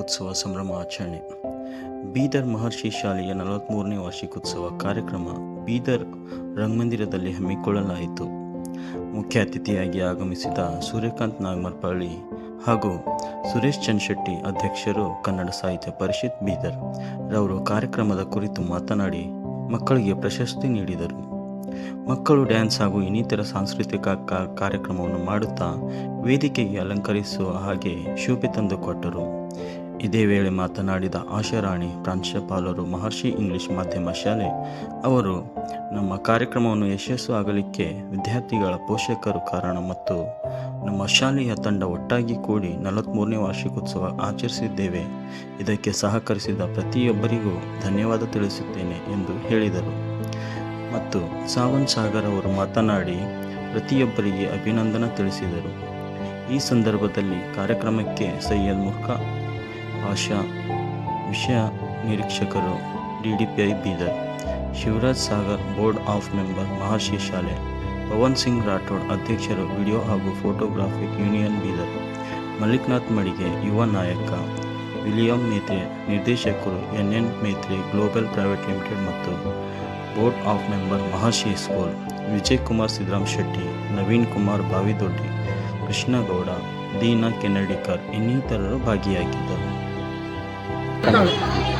ವಾರ್ಷಿಕೋತ್ಸವ ಸಂಭ್ರಮ ಆಚರಣೆ. ಬೀದರ್ ಮಹರ್ಷಿ ಶಾಲೆಯ ನಲವತ್ತ್ಮೂರನೇ ವಾರ್ಷಿಕೋತ್ಸವ ಕಾರ್ಯಕ್ರಮ ಬೀದರ್ ರಂಗಮಂದಿರದಲ್ಲಿ ಹಮ್ಮಿಕೊಳ್ಳಲಾಯಿತು. ಮುಖ್ಯ ಅತಿಥಿಯಾಗಿ ಆಗಮಿಸಿದ ಸೂರ್ಯಕಾಂತ್ ನಾಗಮರ್ಪಳ್ಳಿ ಹಾಗೂ ಸುರೇಶ್ ಚಂದ್ಶೆಟ್ಟಿ ಅಧ್ಯಕ್ಷರು ಕನ್ನಡ ಸಾಹಿತ್ಯ ಪರಿಷತ್ ಬೀದರ್ ರವರು ಕಾರ್ಯಕ್ರಮದ ಕುರಿತು ಮಾತನಾಡಿ ಮಕ್ಕಳಿಗೆ ಪ್ರಶಸ್ತಿ ನೀಡಿದರು. ಮಕ್ಕಳು ಡ್ಯಾನ್ಸ್ ಹಾಗೂ ಇನ್ನಿತರ ಸಾಂಸ್ಕೃತಿಕ ಕಾರ್ಯಕ್ರಮವನ್ನು ಮಾಡುತ್ತಾ ವೇದಿಕೆಗೆ ಅಲಂಕರಿಸುವ ಹಾಗೆ ಶೋಭೆ ತಂದುಕೊಟ್ಟರು ಇದೇ ವೇಳೆ ಮಾತನಾಡಿದ ಆಶಾರಾಣಿ ಪ್ರಾಂಶುಪಾಲರು ಮಹರ್ಷಿ ಇಂಗ್ಲಿಷ್ ಮಾಧ್ಯಮ ಶಾಲೆ, ಅವರು ನಮ್ಮ ಕಾರ್ಯಕ್ರಮವನ್ನು ಯಶಸ್ಸು ಆಗಲಿಕ್ಕೆ ವಿದ್ಯಾರ್ಥಿಗಳ ಪೋಷಕರು ಕಾರಣ ಮತ್ತು ನಮ್ಮ ಶಾಲೆಯ ತಂಡ ಒಟ್ಟಾಗಿ ಕೂಡಿ ನಲವತ್ತ್ಮೂರನೇ ವಾರ್ಷಿಕೋತ್ಸವ ಆಚರಿಸಿದ್ದೇವೆ. ಇದಕ್ಕೆ ಸಹಕರಿಸಿದ ಪ್ರತಿಯೊಬ್ಬರಿಗೂ ಧನ್ಯವಾದ ತಿಳಿಸುತ್ತೇನೆ ಎಂದು ಹೇಳಿದರು. ಮತ್ತು ಸಾವನ್ ಸಾಗರ್ ಅವರು ಮಾತನಾಡಿ, ಪ್ರತಿಯೊಬ್ಬರಿಗೆ ಅಭಿನಂದನೆ ತಿಳಿಸಿದರು. ಈ ಸಂದರ್ಭದಲ್ಲಿ ಕಾರ್ಯಕ್ರಮಕ್ಕೆ ಸೈಯದ್ ಮುರ್ಖಾ ಆಶಾ ವಿಷಯ ನಿರೀಕ್ಷಕರು, D D P I Bidar, Shivraj Sagar, board of member, Maharshi ಶಾಲೆ, ಪವನ್ ಸಿಂಗ್ ರಾಠೋಡ್ ಅಧ್ಯಕ್ಷರು, ವಿಡಿಯೋ ಹಾಗೂ ಫೋಟೋಗ್ರಾಫಿಕ್ ಯೂನಿಯನ್ ಬೀದರ್, ಮಲ್ಲಿಕ್ನಾಥ್ ಮಡಿಗೆ, ಯುವ ನಾಯಕ, ವಿಲಿಯಂ ಮೇತ್ರೆ, ನಿರ್ದೇಶಕರು N N Metre, global private limited ಮತ್ತು board of member, Maharshi school Vijay Kumar Siddaram Shetty, Naveen Kumar Bavidoddi Krishnagowda, Deena Kenadikar ಇನ್ನಿತರರು ಭಾಗಿಯಾಗಿದ್ದರು.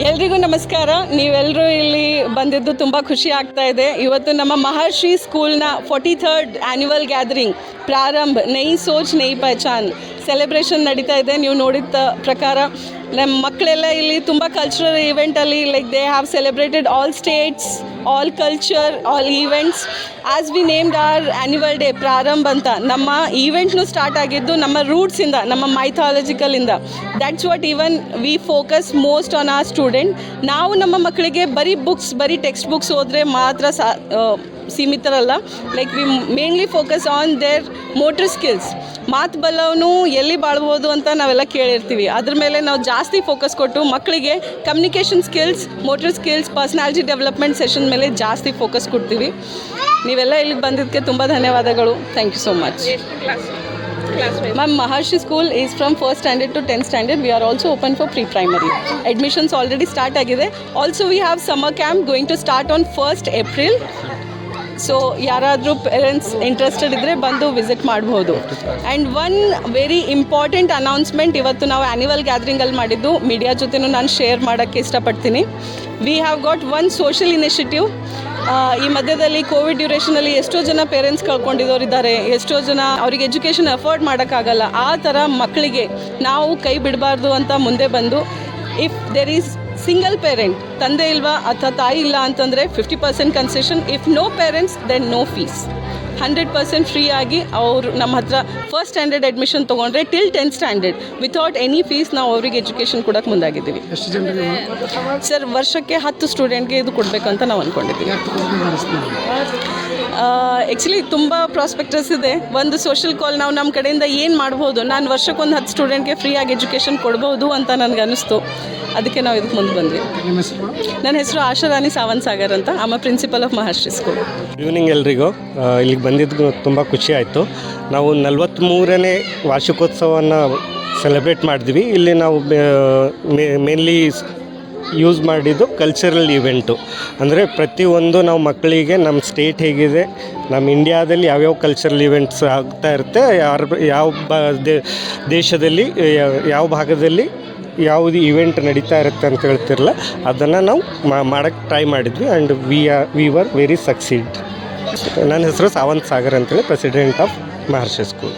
ಎಲ್ರಿಗೂ ನಮಸ್ಕಾರ. ನೀವೆಲ್ಲರೂ ಇಲ್ಲಿ ಬಂದಿದ್ದು ತುಂಬ ಖುಷಿ ಆಗ್ತಾ ಇದೆ. ಇವತ್ತು ನಮ್ಮ ಮಹರ್ಷಿ ಸ್ಕೂಲ್ನ ಫೋರ್ಟಿ ಥರ್ಡ್ ಆ್ಯನ್ಯುವಲ್ ಗ್ಯಾದರಿಂಗ್ ಪ್ರಾರಂಭ ನೈ ಸೋಚ್ ನೈ ಪಹಚಾನ್ ಸೆಲೆಬ್ರೇಷನ್ ನಡೀತಾ ಇದೆ. ನೀವು ನೋಡಿದ ಪ್ರಕಾರ ನಮ್ಮ ಮಕ್ಕಳೆಲ್ಲ ಇಲ್ಲಿ ತುಂಬ cultural ಈವೆಂಟಲ್ಲಿ like they have celebrated all states all culture all events as we named our annual day ಪ್ರಾರಂಭ ಅಂತ, ನಮ್ಮ ಈವೆಂಟ್ನು ಸ್ಟಾರ್ಟ್ ಆಗಿದ್ದು ನಮ್ಮ ರೂಟ್ಸಿಂದ ನಮ್ಮ ಮೈಥಾಲಜಿಕಲಿಂದ that's what even we focus most on our student ನಾವು ನಮ್ಮ ಮಕ್ಕಳಿಗೆ ಬರೀ ಬುಕ್ಸ್ ಬರೀ ಟೆಕ್ಸ್ಟ್ ಬುಕ್ಸ್ ಓದಿದ್ರೆ ಮಾತ್ರ ಸಾ ಸೀಮಿತರಲ್ಲ. Like we mainly focus on their motor skills ಮಾತು ಬಲ್ಲವನು ಎಲ್ಲಿ ಬಾಳ್ಬೋದು ಅಂತ ನಾವೆಲ್ಲ ಕೇಳಿರ್ತೀವಿ. ಅದ್ರ ಮೇಲೆ ನಾವು ಜಾಸ್ತಿ ಫೋಕಸ್ ಕೊಟ್ಟು ಮಕ್ಕಳಿಗೆ communication skills motor skills personality development session ಮೇಲೆ ಜಾಸ್ತಿ ಫೋಕಸ್ ಕೊಡ್ತೀವಿ. ನೀವೆಲ್ಲ ಇಲ್ಲಿಗೆ ಬಂದಿದ್ದಕ್ಕೆ ತುಂಬ ಧನ್ಯವಾದಗಳು. Thank you so much ma'am Maharshi school is from first standard to tenth standard we are also open for pre primary admissions already start ಆಗಿದೆ. Also we have summer camp going to start on first April so ಯಾರಾದರೂ parents interested ಇದ್ದರೆ ಬಂದು visit ಮಾಡ್ಬೋದು. And one very important announcement ಇವತ್ತು ನಾವು annual ಗ್ಯಾದ್ರಿಂಗಲ್ಲಿ ಮಾಡಿದ್ದು media ಜೊತೆನೂ ನಾನು ಶೇರ್ ಮಾಡೋಕ್ಕೆ ಇಷ್ಟಪಡ್ತೀನಿ. We have got one social initiative ಈ ಮಧ್ಯದಲ್ಲಿ ಕೋವಿಡ್ ಡ್ಯೂರೇಷನಲ್ಲಿ ಎಷ್ಟೋ ಜನ ಪೇರೆಂಟ್ಸ್ ಕಳ್ಕೊಂಡಿದ್ದವ್ರು ಇದ್ದಾರೆ ಎಷ್ಟೋ ಜನ ಅವರಿಗೆ ಎಜುಕೇಷನ್ ಅಫೋರ್ಡ್ ಮಾಡೋಕ್ಕಾಗಲ್ಲ, ಆ ಥರ ಮಕ್ಕಳಿಗೆ ನಾವು ಕೈ ಬಿಡಬಾರ್ದು ಅಂತ ಮುಂದೆ ಬಂದು if there is single parent ತಂದೆ ಇಲ್ವಾ ಅಥವಾ ತಾಯಿ ಇಲ್ಲ ಅಂತಂದರೆ fifty percent concession if no parents then no fees hundred percent free ಆಗಿ ಅವರು ನಮ್ಮ ಹತ್ರ ಫಸ್ಟ್ ಸ್ಟ್ಯಾಂಡರ್ಡ್ ಅಡ್ಮಿಷನ್ ತೊಗೊಂಡ್ರೆ till tenth standard without any fees ನಾವು ಅವರಿಗೆ ಎಜುಕೇಷನ್ ಕೊಡಕ್ಕೆ ಮುಂದಾಗಿದ್ದೀವಿ ಸರ್ ವರ್ಷಕ್ಕೆ ಹತ್ತು ಸ್ಟೂಡೆಂಟ್ಗೆ ಇದು ಕೊಡಬೇಕಂತ ನಾವು ಅಂದ್ಕೊಂಡಿದ್ದೀವಿ ಆ್ಯಕ್ಚುಲಿ ತುಂಬ ಪ್ರಾಸ್ಪೆಕ್ಟಸ್ ಇದೆ. ಒಂದು ಸೋಷಲ್ ಕಾಲ್ ನಾವು ನಮ್ಮ ಕಡೆಯಿಂದ ಏನು ಮಾಡ್ಬೋದು? ನಾನು ವರ್ಷಕ್ಕೊಂದು ಹತ್ತು ಸ್ಟೂಡೆಂಟ್ಗೆ ಫ್ರೀಯಾಗಿ ಎಜುಕೇಷನ್ ಕೊಡ್ಬೋದು ಅಂತ ನನಗೆ ಅನ್ನಿಸ್ತು ಅದಕ್ಕೆ ನಾವು ಇದಕ್ಕೆ ಮುಂದೆ ಬಂದ್ವಿ. ನನ್ನ ಹೆಸರು? ಆಶಾರಾಣಿ ಸಾವಂತ್ ಸಾಗರ್ ಅಂತ. Am principal of Maharshi school evening ಎಲ್ರಿಗೂ. ಇಲ್ಲಿಗೆ ಬಂದಿದ್ದು ತುಂಬ ಖುಷಿ ಆಯಿತು. ನಾವು ನಲವತ್ತ್ಮೂರನೇ ವಾರ್ಷಿಕೋತ್ಸವವನ್ನು ಸೆಲೆಬ್ರೇಟ್ ಮಾಡಿದ್ವಿ. ಇಲ್ಲಿ ನಾವು ಮೇನ್ಲಿ ಯೂಸ್ ಮಾಡಿದ್ದು ಕಲ್ಚರಲ್ ಇವೆಂಟು ಅಂದರೆ ಪ್ರತಿಯೊಂದು ನಾವು ಮಕ್ಕಳಿಗೆ ನಮ್ಮ ಸ್ಟೇಟ್ ಹೇಗಿದೆ ನಮ್ಮ ಇಂಡಿಯಾದಲ್ಲಿ ಯಾವ್ಯಾವ ಕಲ್ಚರಲ್ ಇವೆಂಟ್ಸ್ ಆಗ್ತಾ ಇರುತ್ತೆ, ಯಾರು ಯಾವ ಬ ದೇಶದಲ್ಲಿ ಯಾವ ಭಾಗದಲ್ಲಿ ಯಾವುದು ಇವೆಂಟ್ ನಡೀತಾ ಇರುತ್ತೆ ಅಂತ ಹೇಳ್ತಿರಲ್ಲ, ಅದನ್ನು ನಾವು ಮಾಡೋಕ್ಕೆ ಟ್ರೈ ಮಾಡಿದ್ವಿ and we are we were very succeed ನನ್ನ ಹೆಸರು ಸಾವಂತ್ ಸಾಗರ್ ಅಂತೇಳಿ ಪ್ರೆಸಿಡೆಂಟ್ ಆಫ್ ಮಹರ್ಷಿ ಸ್ಕೂಲ್